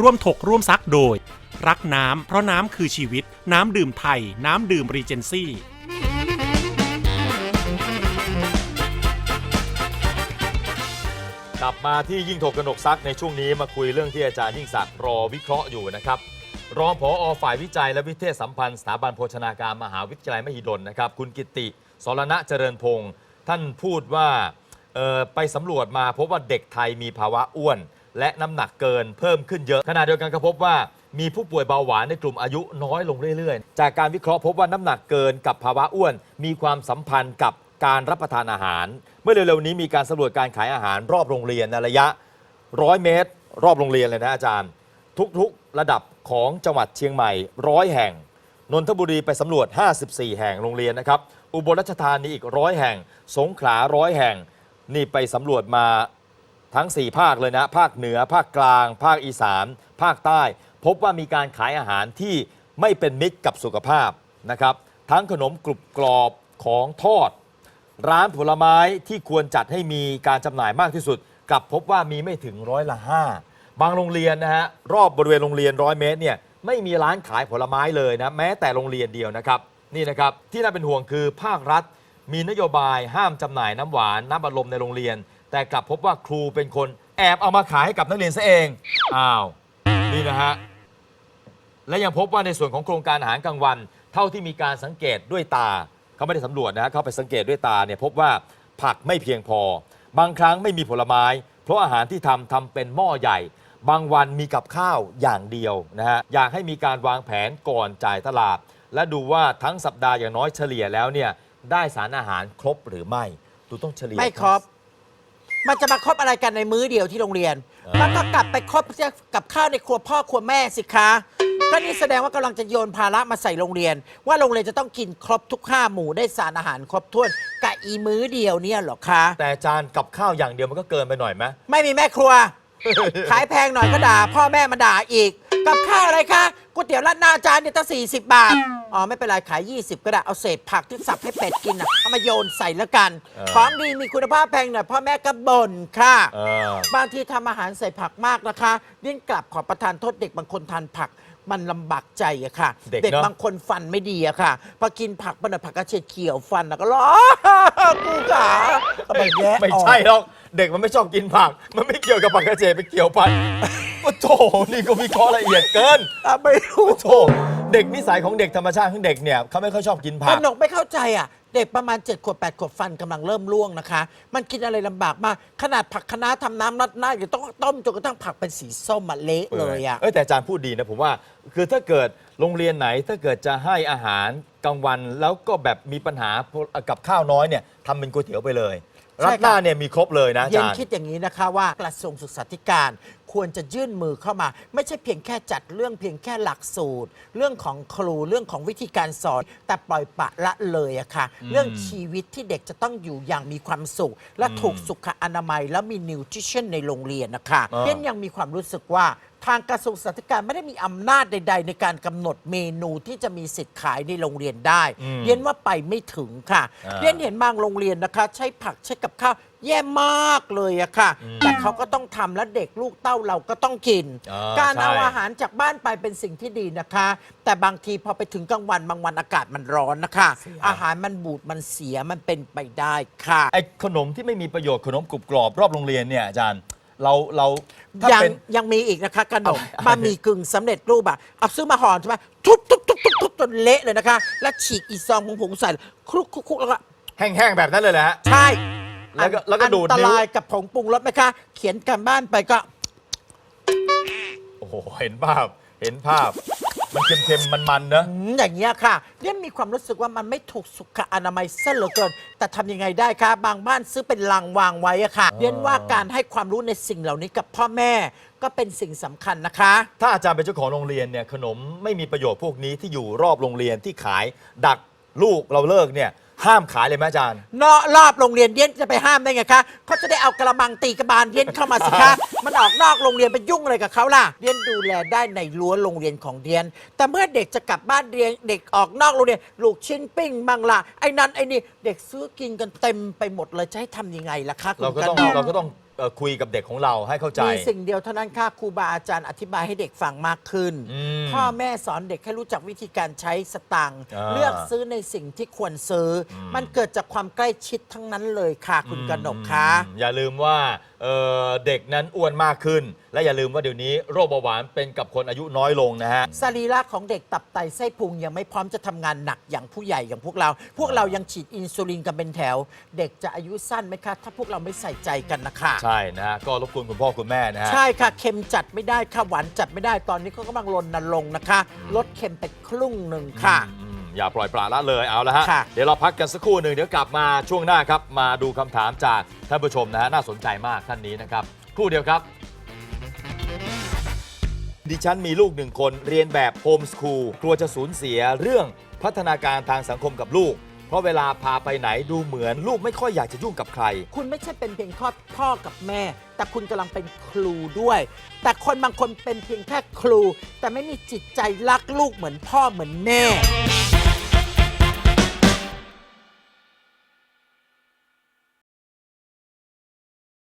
ร่วมถกร่วมซักโดย รักน้ำเพราะน้ำคือชีวิต น้ำดื่มไทย น้ำดื่มรีเจนซี่กลับมาที่ยิ่งถกกนกซักในช่วงนี้มาคุยเรื่องที่อาจารย์ยิ่งศักดิ์รอวิเคราะห์อยู่นะครับรองผอฝ่ายวิจัยและวิเทศสัมพันธ์สถาบันโภชนาการมหาวิทยาลัยมหิดลนะครับ คุณกิติสรณะเจริญพงศ์ท่านพูดว่าไปสำรวจมาพบว่าเด็กไทยมีภาวะอ้วน และน้ำหนักเกินเพิ่มขึ้นเยอะขณะเดียวกันก็พบว่ามีผู้ป่วยเบาหวานในกลุ่มอายุน้อยลงเรื่อยๆ จากการวิเคราะห์พบว่าน้ำหนักเกินกับภาวะอ้วน มีความสัมพันธ์กับการรับประทานอาหาร เมื่อเร็วๆนี้มีการสำรวจการขายอาหารรอบโรงเรียนในระยะร้อยเมตร รอบโรงเรียนเลยนะอาจารย์ ทุกๆ ระดับของจังหวัดเชียงใหม่ร้อยแห่ง นนทบุรีไปสำรวจ 54 แห่งโรงเรียนนะครับ อุบลราชธานีอีกร้อยแห่ง สงขลาร้อยแห่ง นี่ไปสำรวจมา ทั้ง 4 ภาคเลยนะ ภาคเหนือ ภาคกลาง ภาคอีสาน ภาคใต้ พบว่ามีการขายอาหารที่ไม่เป็นมิตรกับสุขภาพนะครับ ทั้งขนมกรุบกรอบของทอด ร้านผลไม้ที่ควรจัดให้มีการจำหน่ายมากที่สุดกลับพบว่ามีไม่ถึงร้อยละห้าบางโรงเรียนนะฮะรอบบริเวณโรงเรียนร้อยเมตรเนี่ยไม่มีร้านขายผลไม้เลยนะแม้แต่โรงเรียนเดียวนะครับนี่นะครับที่น่าเป็นห่วงคือภาครัฐมีนโยบายห้ามจำหน่ายน้ำหวานน้ำบัดลมในโรงเรียน แต่กลับพบว่าครูเป็นคนแอบเอามาขายให้กับนักเรียนซะเอง อ้าว นี่นะฮะ และยังพบว่าในส่วนของโครงการอาหารกลางวัน เท่าที่มีการสังเกตด้วยตา เขาไม่ได้สำรวจนะฮะเขาไปสังเกตด้วยตาเนี่ยพบว่าผักไม่เพียงพอ บางครั้งไม่มีผลไม้ เพราะอาหารที่ทำทำเป็นหม้อใหญ่ บางวันมีกับข้าวอย่างเดียวนะฮะ อยากให้มีการวางแผนก่อนจ่ายตลาด และดูว่าทั้งสัปดาห์อย่างน้อยเฉลี่ยแล้วเนี่ยได้สารอาหารครบหรือไม่ดูต้องเฉลี่ยไม่ครบ มันจะมาครบอะไรกันในมื้อเดียวที่โรงเรียนเออมันก็กลับไปครบกับข้าวในครัวพ่อครัวแม่สิคะก็นี่แสดงว่ากำลังจะโยนภาระมาใส่โรงเรียน ว่าโรงเรียนจะต้องกินครบทุกห้าหมู่ได้สารอาหารครบถ้วนกะอีมื้อเดียวเนี่ยเหรอคะ แต่จานกับข้าวอย่างเดียวมันก็เกินไปหน่อยไหม ไม่มีแม่ครัว ขายแพงหน่อยก็ด่าพ่อแม่มาด่าอีก กับข้าวอะไรคะก๋วยเตี๋ยวราดหน้าจานเนี่ยตั้ง40 บาท อ๋อ ไม่เป็นไร ขาย 20 ก็ได้ เอาเศษผักที่สับให้เป็ดกินนะเอามาโยนใส่แล้วกัน เออ ของดีมีคุณภาพแพงหน่อยพ่อแม่ก็บ่นค่ะ เออ บางทีทำอาหารใส่ผักมากนะคะเลี่ยนกลับขอประทานโทษเด็กบางคนทานผักมันลำบากใจอะค่ะเด็กเนอะ บางคนฟันไม่ดีอะค่ะพอกินผักมันอยผักกระเฉดเขียวฟันแล้วก็ร้อกูขาเอาไปแยะไม่ออกใช่หรอก เด็กมันไม่ชอบกินผัก มันไม่เกี่ยวกับผักกระเจดไปเกี่ยวพันโอ้โถนี่ก็วิเคราะห์ละเอียดเกินอะไม่รู้โอ้โถเด็กนิสัยของเด็กธรรมชาติของเด็กเนี่ยเขาไม่ค่อยชอบกินขผักนกไม่เข้าใจอะ เด็กประมาณ 7 ขวบ 8 ขวบฟันกำลังเริ่มร่วงนะคะ มันกินอะไรลำบากมาก ขนาดผักคะน้าทำน้ำรัดหน้าอยู่ต้องต้มจนกระทั่งผักเป็นสีส้มมาเละเลยอะ เอยแต่อาจารย์พูดดีนะผมว่า คือถ้าเกิดโรงเรียนไหนถ้าเกิดจะให้อาหารกลางวัน แล้วก็แบบมีปัญหากับข้าวน้อยเนี่ยทำเป็นก๋วยเตี๋ยวไปเลยใช่ รัดหน้าเนี่ยมีครบเลยนะอาเย็นจารย์ คิดอย่างนี้นะคะว่ากระทรวงศึกษาธิการควรจะยื่นมือเข้ามา ไม่ใช่เพียงแค่จัดเรื่องเพียงแค่หลักสูตร เรื่องของครูเรื่องของวิธีการสอน แต่ปล่อยปละละเลยอะค่ะ เรื่องชีวิตที่เด็กจะต้องอยู่อย่างมีความสุข และถูกสุขอนามัยแล้วมีนิวทริชั่นในโรงเรียนนะคะอ่า เรียนยังมีความรู้สึกว่า ทางกระทรวงศึกษาธิการไม่ได้มีอำนาจใด ๆ ในการกำหนดเมนูที่จะมีสิทธิ์ขายในโรงเรียนได้อืมเรียนว่าไปไม่ถึงค่ะอ่า เรียนเห็นบางโรงเรียนนะคะ ใช้ผักใช้กับข้าวแย่มากเลยอะค่ะ แต่เขาก็ต้องทำและเด็กลูกเต้าเราก็ต้องกิน อ่าการเอาใช่ อาหารจากบ้านไปเป็นสิ่งที่ดีนะคะ แต่บางทีพอไปถึงกลางวันบางวันอากาศมันร้อนนะคะ อาหารมันบูดมันเสียมันเป็นไปได้ค่ะ ไอ้ขนมที่ไม่มีประโยชน์ขนมกรุบกรอบรอบโรงเรียนเนี่ยอาจารย์ เราเราถ้ายังเป็น ยังมีอีกนะคะขนมเอาบะหมี่กึ่งสำเร็จรูปอะเอาซื้อมาห่อใช่ไหมทุบทุบทุบทุบทุบจนเละเลยนะคะ แล้วฉีกอีซองผงผงๆใส่คลุกคลุกคลุกแล้วก็แห้งๆแบบนั้นเลยแหละฮะ ใช่แล้วก็แล้วก็ดูดอันนิ้ตวรายกับผงปรุงรสไหมคะ เขียนกันบ้านไปก็ โอ้โห เห็นภาพ เห็นภาพ มันเค็มๆ มันๆ นะ อืมอย่างเงี้ยค่ะเรียนมีความรู้สึกว่ามันไม่ถูกสุขอนามัยซะเหลือเกินแต่ทำยังไงได้คะบางบ้านซื้อเป็นลังวางไว้อะค่ะอ๋อเรียนว่าการให้ความรู้ในสิ่งเหล่านี้กับพ่อแม่ก็เป็นสิ่งสำคัญนะคะ ถ้าอาจารย์เป็นเจ้าของโรงเรียนเนี่ยขนมไม่มีประโยชน์พวกนี้ที่อยู่รอบโรงเรียนที่ขายดักลูกเราเลิกเนี่ย ห้ามขายเลยไหมอาจารย์เนาะรอบโรงเรียนเดียนจะไปห้ามได้ไงคะเขาจะได้เอากระมังตีกระบาลเดียนเข้ามาสิคะ มันออกนอกโรงเรียนไปยุ่งอะไรกับเขาล่ะเดียนดูแลได้ในรั้วโรงเรียนของเดียน แต่เมื่อเด็กจะกลับบ้านเรียนเด็กออกนอกโรงเรียนลูกชิ้นปิ้งบังละไอ้นั่นไอ้นี่เด็กซื้อกินกันเต็มไปหมดเลยจะให้ทำยังไงล่ะคะคุณเราก็ต้องนเราก็ต้อง เอ่อคุยกับเด็กของเราให้เข้าใจ มีสิ่งเดียวเท่านั้นค่ะครูบาอาจารย์อธิบายให้เด็กฟังมากขึ้น อืมพ่อแม่สอนเด็กให้รู้จักวิธีการใช้สตังค์อ่าเลือกซื้อในสิ่งที่ควรซื้ออม มันเกิดจากความใกล้ชิดทั้งนั้นเลยค่ะคุณกนกคะ อืมอย่าลืมว่าเอ่อเด็กนั้นอ้วนมากขึ้น และอย่าลืมว่าเดี๋ยวนี้โรคเบาหวานเป็นกับคนอายุน้อยลงนะฮะ สรีระของเด็กตับไตไส้พุงยังไม่พร้อมจะทำงานหนักอย่างผู้ใหญ่อย่างพวกเรา พวกเรายังฉีดอินซูลินกันเป็นแถว เด็กจะอายุสั้นไหมคะ ถ้าพวกเราไม่ใส่ใจกันนะคะ ใช่นะฮะก็รบกวนคุณพ่อคุณแม่นะฮะ ใช่ค่ะเค็มจัดไม่ได้ค่ะหวานจัดไม่ได้ตอนนี้เขากำลังรณรงค์นะคะลดเค็มไปครึ่งหนึ่งค่ะ อืมอย่าปล่อยปละละเลยเอาละฮะ ค่ะ เดี๋ยวเราพักกันสักครู่หนึ่งเดี๋ยวกลับมาช่วงหน้าครับ มาดูคำถามจากท่านผู้ชมนะฮะน่าสนใจมากท่านนี้นะครับครู่เดียวครับ ดิฉันมีลูกหนึ่งคนเรียนแบบโฮมสคูลกลัวจะสูญเสียเรื่องพัฒนาการทางสังคมกับลูก เพราะเวลาพาไปไหนดูเหมือนลูกไม่ค่อยอยากจะยุ่งกับใคร คุณไม่ใช่เป็นเพียงพ่อพ่อกับแม่ แต่คุณกำลังเป็นครูด้วย แต่คนบางคนเป็นเพียงแค่ครู แต่ไม่มีจิตใจรักลูกเหมือนพ่อเหมือนแม่